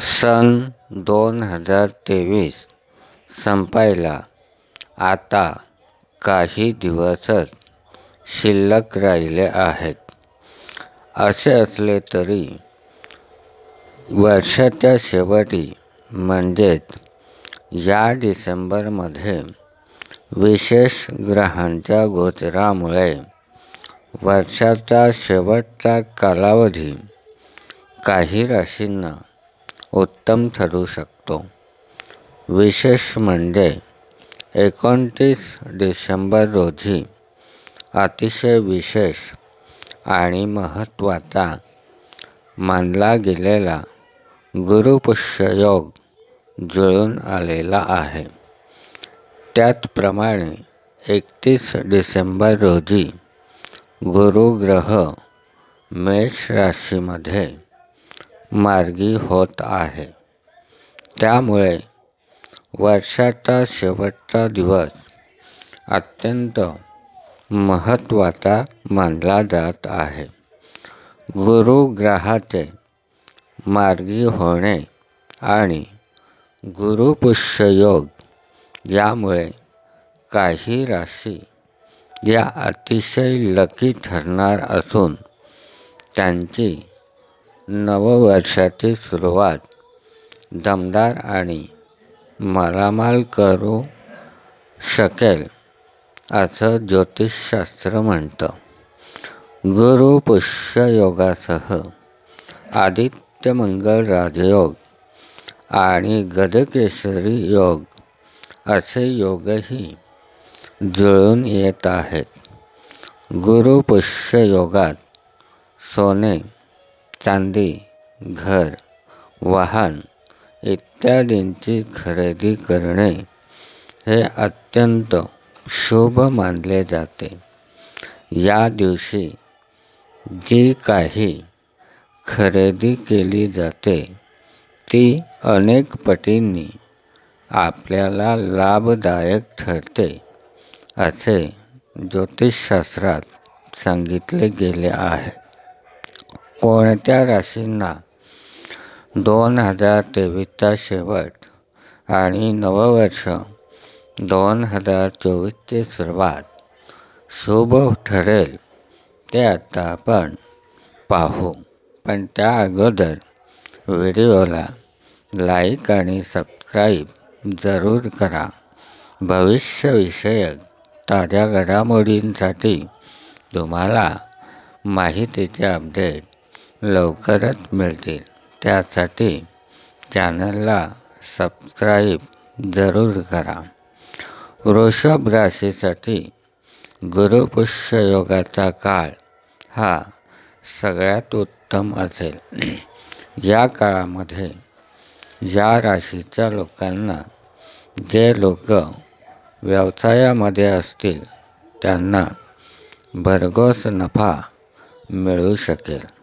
सन दोन हजार तेवीस संपायला. आता काही दिवसच शिल्लक राहिले आहेत. असे असले तरी वर्षाच्या शेवटी म्हणजेच या डिसेंबरमध्ये विशेष ग्रहांच्या गोचरामुळे वर्षाचा शेवटचा कालावधी काही राशींना उत्तम ठरू शकतो. विशेष म्हणजे एकोणतीस डिसेंबर रोजी अतिशय विशेष आणि महत्त्वाचा मानला गेलेला गुरुपुष्ययोग जुळून आलेला आहे. त्याचप्रमाणे एकतीस डिसेंबर रोजी गुरुग्रह मेष राशीमध्ये मार्गी होत आहे. त्यामुळे वर्षाचा शेवटचा दिवस अत्यंत महत्त्वाचा मानला जात आहे. गुरुग्रहाचे मार्गी होणे आणि गुरुपुष्य योग यामुळे काही राशी या अतिशय लकी ठरणार असून त्यांची नववर्षाची सुरुवात. दमदार आणि मालामाल करू शकेल असं ज्योतिषशास्त्र म्हणतं. गुरुपुष्य योगासह आदित्यमंगल राजयोग आणि गदकेसरी योग असे योगही जुळून येत आहेत. गुरुपुष्य योगात सोने चांदी घर वाहन इत्यादींची खरेदी करणे हे अत्यंत शुभ मानले जाते. या दिवशी जी काही खरेदी केली जाते ती अनेक पटींनी आपल्याला लाभदायक ठरते असे ज्योतिषशास्त्रात सांगितले गेले आहे. कोणत्या राशींना दोन हजार तेवीसचा शेवट आणि नववर्ष दोन हजार चोवीसची सुरुवात शुभ ठरेल ते आता आपण पाहू. पण त्या अगोदर व्हिडिओला लाईक आणि सबस्क्राईब जरूर करा. भविष्यविषयक ताज्या घडामोडींसाठी तुम्हाला माहितीचे अपडेट लवकरच मिळतील. त्यासाठी चॅनलला सबस्क्राईब जरूर करा. वृषभ राशीसाठी गुरुपुष्य योगाचा काळ हा सगळ्यात उत्तम असेल. या काळामध्ये या राशीच्या लोकांना जे लोक व्यवसायामध्ये असतील त्यांना भरघोस नफा मिळू शकेल.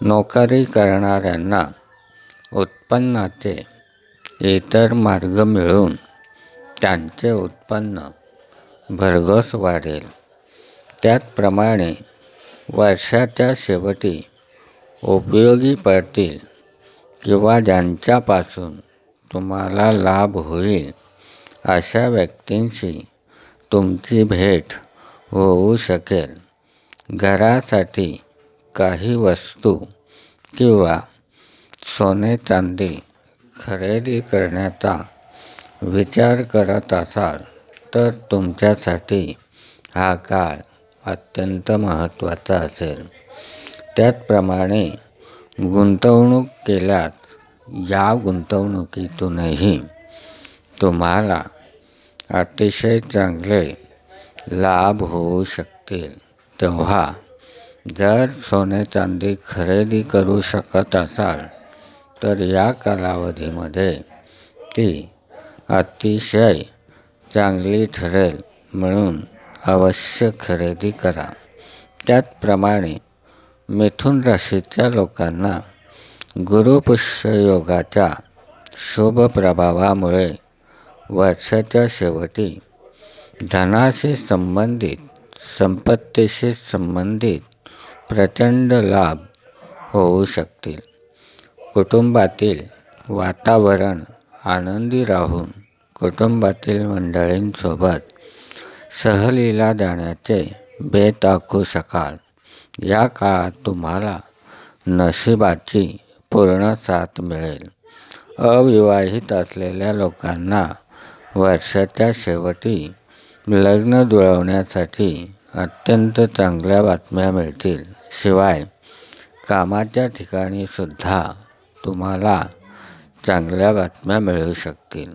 नोकरी करणाऱ्यांना उत्पन्नाचे इतर मार्ग मिळून त्यांचे उत्पन्न भरघोस वाढेल. त्याचप्रमाणे वर्षाच्या शेवटी उपयोगी पडतील किंवा ज्यांच्यापासून तुम्हाला लाभ होईल अशा व्यक्तींशी तुमची भेट होऊ शकेल. घरासाठी काही वस्तू किंवा सोने चांदी खरेदी करण्याचा विचार करत असाल तर तुमच्यासाठी हा काळ अत्यंत महत्त्वाचा असेल. त्याचप्रमाणे गुंतवणूक केल्यास या गुंतवणुकीतूनही तुम्हाला अतिशय चांगले लाभ होऊ शकतील. तेव्हा जर सोने चांदी खरेदी करू शकत असाल तर या कालावधीमध्ये ती अतिशय चांगली ठरेल म्हणून अवश्य खरेदी करा. त्याचप्रमाणे मिथुन राशीच्या लोकांना गुरुपुष्य योगाच्या शुभ प्रभावामुळे वर्षाच्या शेवटी धनाशी संबंधित संपत्तीशी संबंधित प्रचंड लाभ होऊ शकतील. कुटुंबातील वातावरण आनंदी राहून कुटुंबातील मंडळींसोबत सहलीला जाण्याचे बेत आखू शकाल. या काळात तुम्हाला नशिबाची पूर्ण साथ मिळेल. अविवाहित असलेल्या लोकांना वर्षाच्या शेवटी लग्न जुळवण्यासाठी अत्यंत चांगल्या बातम्या मिळतील. शिवाय कामाच्या ठिकाणी सुद्धा तुम्हाला चांगल्या बातम्या मिळू शकतील.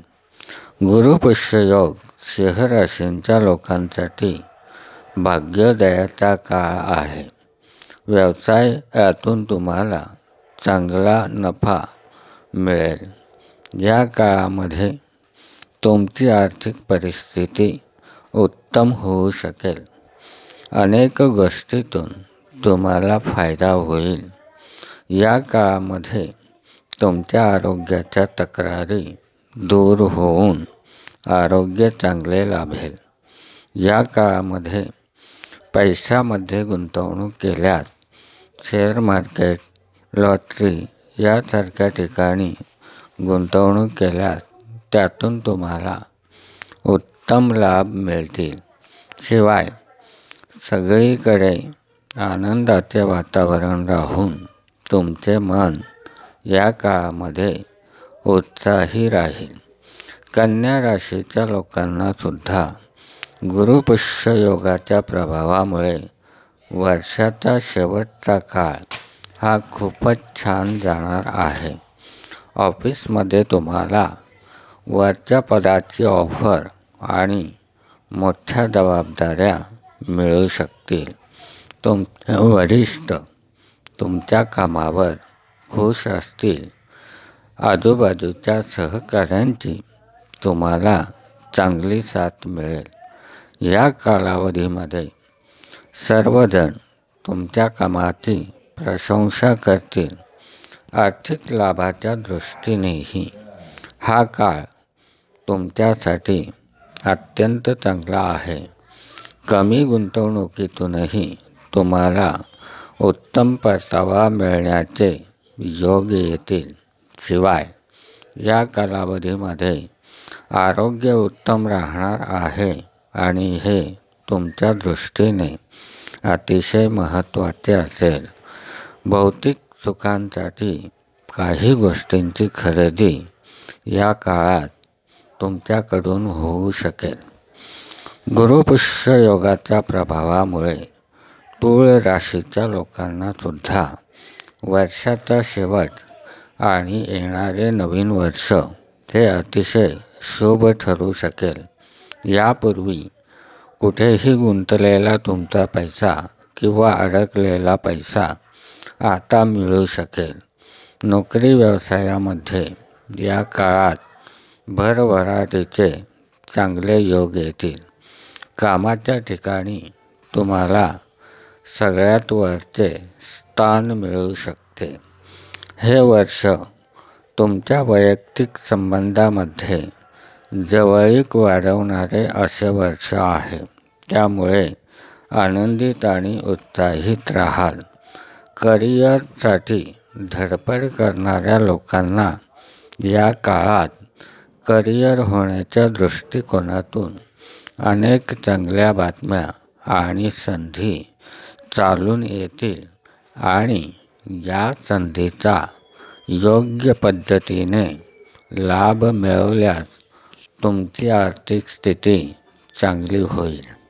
गुरुपुष्ययोग सिंहराशींच्या लोकांसाठी भाग्योदयाचा काळ आहे. व्यवसाय यातून तुम्हाला चांगला नफा मिळेल. या काळामध्ये तुमची आर्थिक परिस्थिती उत्तम होऊ शकेल. अनेक गोष्टीतून तुम्हाला फायदा होईल. या काळामध्ये तुमच्या आरोग्याच्या तक्रारी दूर होऊन आरोग्य चांगले लाभेल. या काळामध्ये पैशामध्ये गुंतवणूक केल्यास शेअर मार्केट लॉटरी यासारख्या ठिकाणी गुंतवणूक केल्यास त्यातून तुम्हाला उत्तम लाभ मिळतील. शिवाय सगळीकडे आनंदाचे वातावरण राहून तुमचे मन या काळामध्ये उत्साही राहील. कन्या राशीच्या लोकांना सुद्धा गुरुपुष्य योगाच्या प्रभावामुळे वर्षाचा शेवटचा काळ हा खूपच छान जाणार आहे. ऑफिसमध्ये तुम्हाला वरच्या पदाची ऑफर आणि मोठ्या जबाबदाऱ्या मिळू शकतील. तुमचे वरिष्ठ तुमच्या कामावर खुश असतील. आजूबाजूच्या सहकाऱ्यांची तुम्हाला चांगली साथ मिळेल. या कालावधीमध्ये सर्वजण तुमच्या कामाची प्रशंसा करतील. आर्थिक लाभाच्या दृष्टीनेही हा काळ तुमच्यासाठी अत्यंत चांगला आहे. कमी गुंतवणुकीतूनही तुम्हाला उत्तम परतावा मिळण्याचे योग येतील. शिवाय या कालावधीमध्ये आरोग्य उत्तम राहणार आहे आणि हे तुमच्या दृष्टीने अतिशय महत्त्वाचे असेल. भौतिक सुखांसाठी काही गोष्टींची खरेदी या काळात तुमच्याकडून होऊ शकेल. गुरुपुष्य योगाच्या प्रभावामुळे तूळ राशीच्या लोकांना सुद्धा वर्षाचा शेवट आणि येणारे नवीन वर्ष हे अतिशय शुभ ठरू शकेल. यापूर्वी कुठेही गुंतलेला तुमचा पैसा किंवा अडकलेला पैसा आता मिळू शकेल. नोकरी व्यवसायामध्ये या काळात भरभराटीचे चांगले योग येतील. कामाच्या ठिकाणी तुम्हाला सगळ्यात वरचे स्थान मिळू शकते. हे वर्ष तुमच्या वैयक्तिक संबंधामध्ये जवळीक वाढवणारे असे वर्ष आहे. त्यामुळे आनंदित आणि उत्साहित राहाल. करिअरसाठी धडपड करणाऱ्या लोकांना या काळात करिअर होण्याच्या दृष्टिकोनातून अनेक चांगल्या बातम्या आणि संधी चालून येतील आणि या संधीचा योग्य पद्धतीने लाभ मिळवल्यास तुमची आर्थिक स्थिती चांगली होईल.